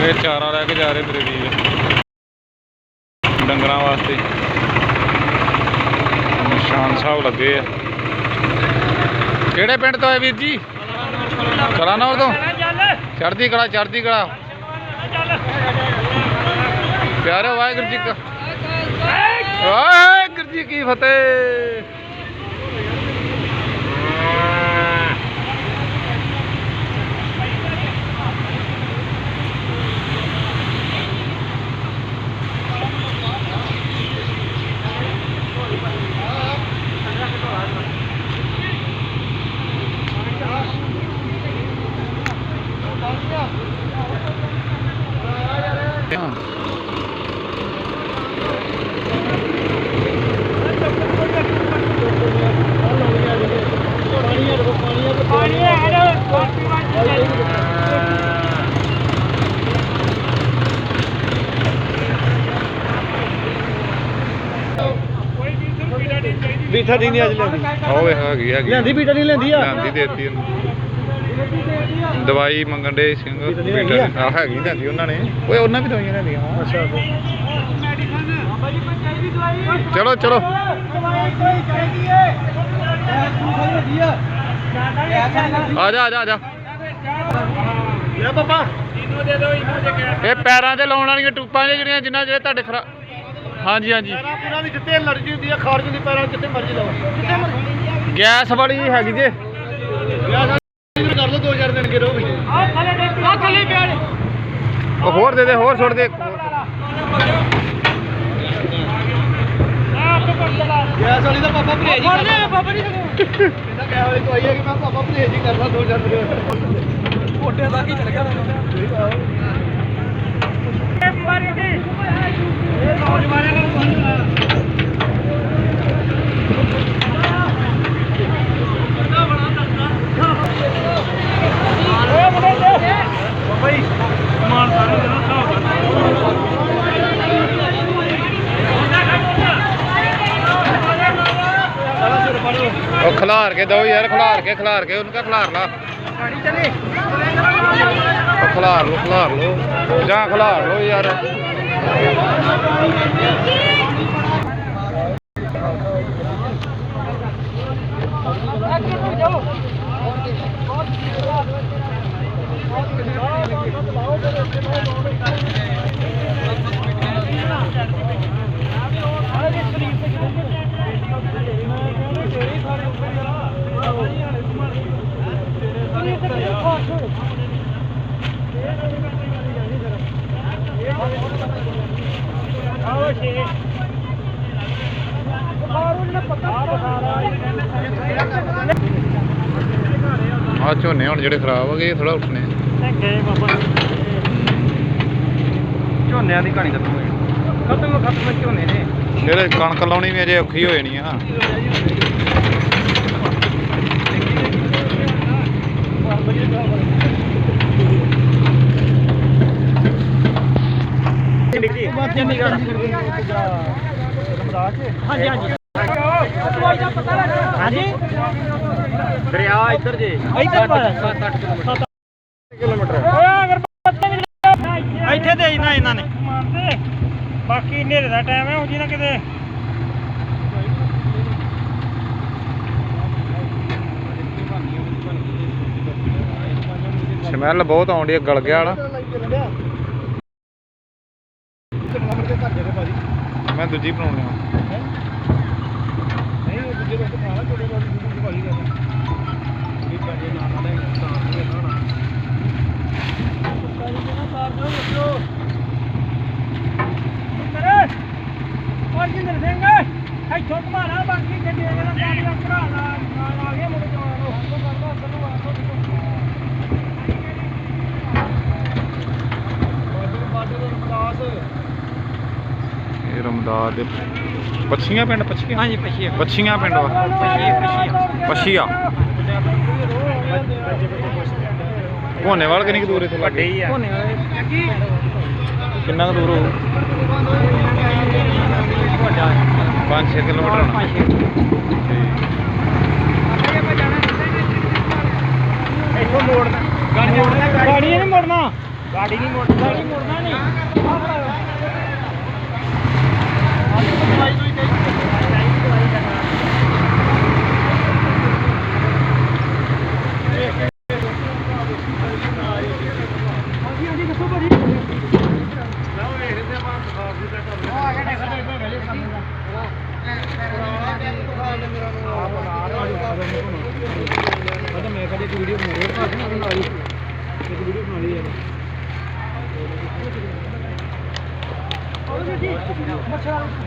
ਕੇ ਜਾ ਰਹੇ ਮੇਰੇ ਵੀਰ। ਡੰਗਰਾਂ ਵਾਸਤੇ। ਨਿਸ਼ਾਨ ਸਾਹਿਬ ਲੱਗੇ ਆ। ਕਿਹੜੇ ਪਿੰਡ ਤੋਂ ਆਏ ਵੀਰ ਜੀ? ਕਲਾਨੌਰ ਤੋਂ। ਚੜਦੀ ਕਲਾ ਚੜਦੀ ਕਲਾ। ਪਿਆਰੇ ਵਾਹਿਗੁਰੂ ਜੀ ਕਾ ਵਾਹਿਗੁਰੂ ਜੀ ਕੀ ਫਤਿਹ ਹਾਂ। ਬੀਠਾ ਦੀ ਨਹੀਂ ਅੱਜ ਲੈਂਦੀ ਹੋਵੇ ਹੈਗੀ ਹੈਗੀ ਲੈਂਦੀ ਬੀਟਾ ਨਹੀਂ ਲੈਂਦੀ ਆ? ਲਿਆਂਦੀ ਦੇਤੀ ਉਹਨੂੰ। ਦਵਾਈ ਮੰਗਣ ਦੇ ਸਿੰਘ ਬੀਟਾ ਨਹੀਂ ਹੈਗੀ ਆ? ਹੈਗੀ ਲਿਆਂਦੀ ਉਹਨਾਂ ਨੇ। ਓਏ ਉਹਨਾਂ ਵੀ ਦਵਾਈਆਂ ਲਿਆਂਦੀਆਂ ਅੱਛਾ ਚਲੋ ਚਲੋ। ਆ ਜਾ ਆ ਜਾ ਆ ਜਾ। ਲੈ ਪਾਪਾ। ਇਹ ਪੈਰਾਂ ਤੇ ਲਾਉਣ ਵਾਲੀਆਂ ਟੂਪਾਂ ਨੇ ਜਿਹੜੀਆਂ ਜਿੰਨਾ ਜਿਹੜੇ ਤੁਹਾਡੇ ਖਰਾ ਹਾਂਜੀ ਹਾਂਜੀ। ਪੈਰਾਂ ਪੂਰਾ ਦੀ ਜਿੱਤੇ ਅਲਰਜੀ ਹੁੰਦੀ ਆ ਖਾਰਜ ਹੁੰਦੀ ਪੈਰਾਂ ਜਿੱਥੇ ਮਰਜ਼ੀ ਲਾਓ। ਮਰਜ਼ੀ ਗੈਸ ਵਾਲੀ ਹੈਗੀ ਜੇ। ਕਰ ਲਓ ਦੋ ਚਾਰ ਦਿਨ ਕੇ ਰਹੋ ਵੀ ਉਹ ਹੋਰ ਦੇ ਦੇ ਹੋਰ ਛੋੜ ਦੇ। ਗੈਸ ਵਾਲੀ ਦਾ ਪਾਪਾ ਪਰਹੇਜ ਹੀ ਕਰਦਾ। ਪਾਪਾ ਨਹੀਂ ਕਹਿੰਦਾ ਗੈਸ ਵਾਲੀ ਦਵਾਈ ਹੈ ਕਿ ਮੈਂ ਪਾਪਾ ਪਰਹੇਜ ਹੀ ਕਰਦਾ ਦੋ ਕੀ ਚੜ ਗਿਆ ਉਹ ਖਿਲਾਰ ਕੇ ਦੋ ਯਾਰ, ਖਿਲਾਰ ਕੇ ਖਿਲਾਰ ਕੇ, ਉਹਨੂੰ ਕਹ ਖਿਲਾਰ ਲਾ। ਉਹ ਖਿਲਾਰ ਲੋ ਖਿਲਾਰ ਲੋ ਜਾਂ ਆ ਝੋਨੇ ਹੁਣ ਜਿਹੜੇ ਖਰਾਬ ਹੋ ਗਏ ਥੋੜਾ ਉੱਠਣੇ ਝੋਨਿਆਂ ਦੀ ਕਹਾਣੀ ਖਤਮ ਹੋਈ ਖਤਮ ਖਤਮ ਝੋਨੇ ਨੇ ਜਿਹੜੇ ਕਣਕ ਲਾਉਣੀ ਵੀ ਅਜੇ ਔਖੀ ਹੋ ਜਾਣੀ ਆ। ਹਾਂਜੀ ਹਾਂਜੀ। ਹਾਂਜੀ। ਦਰਿਆ ਇੱਧਰ ਜੇ। ਇੱਧਰ 7-8 ਕਿਲੋਮੀਟਰ। ਇੱਥੇ ਤੇ ਨਾ ਇਹਨਾਂ ਨੇ ਬਾਕੀ ਹਨੇਰੇ ਦਾ ਟਾਈਮ ਹੈ ਉਹ ਜੀ ਨਾ ਕਿਤੇ। ਸਮੈਲ ਬਹੁਤ ਆਉਂਦੀ ਹੈ ਗਲ ਗਿਆ ਵਾਲਾ ਮੈਂ ਦੂਜੀ ਬਣਾਉਣੀ ਆ। ਅਰਜਿੰਦਰ ਸਿੰਘ ਇੱਥੋਂ ਘਮਾਣਾ ਬਾਕੀ ਗੱਡੀ ਜਿਹੜਾ ਪਾਣੀ ਦਾ ਭਰਾ ਨਾਲ ਆ ਗਿਆ ਮੁੜ ਜਵਾਨ ਨੂੰ ਹੱਥੋਂ ਕਰਦਾ ਇਹ ਰਮਦਾਸ ਦੇ ਪੱਛੀਆਂ ਪਿੰਡ ਪੱਛੀਆਂ? ਹਾਂਜੀ ਪਛੀ ਪੱਛੀਆਂ ਪਿੰਡ ਵਾ? ਪਛੀ ਪੱਛੀਆ। ਕੋਨੇਵਾਲ ਕਿੰਨੀ ਕੁ ਦੂਰ ਇਥੋਂ ਵੱਡੇ ਹੀ ਆ। ਕਿੰਨਾ ਕੁ ਦੂਰ ਵੱਡਾ 5-6 ਕਿਲੋਮੀਟਰ ਹੋਣਾ। ਇੱਥੋਂ ਮੋੜਨਾ। ਗਾੜੀ ਮੋੜਨਾ। ਗਾੜੀ ਨਹੀਂ ਮੁੜਨਾ। ਗਾੜੀ ਨਹੀਂ ਮੁੜਦਾ ਗਾੜੀ ਮੁੜਦਾ ਨਹੀਂ। ਇੱਕ ਵੀਡੀਓ ਬਣਾ ਰਿਹਾ ਭਾਜੀ ਨਾਲ ਬਣਾ ਲਈ। ਇੱਕ ਵੀਡੀਓ ਬਣਾ ਲਈ ਯਾਰ। ਉਹ ਜੀ। ਮੱਛਰਾਂ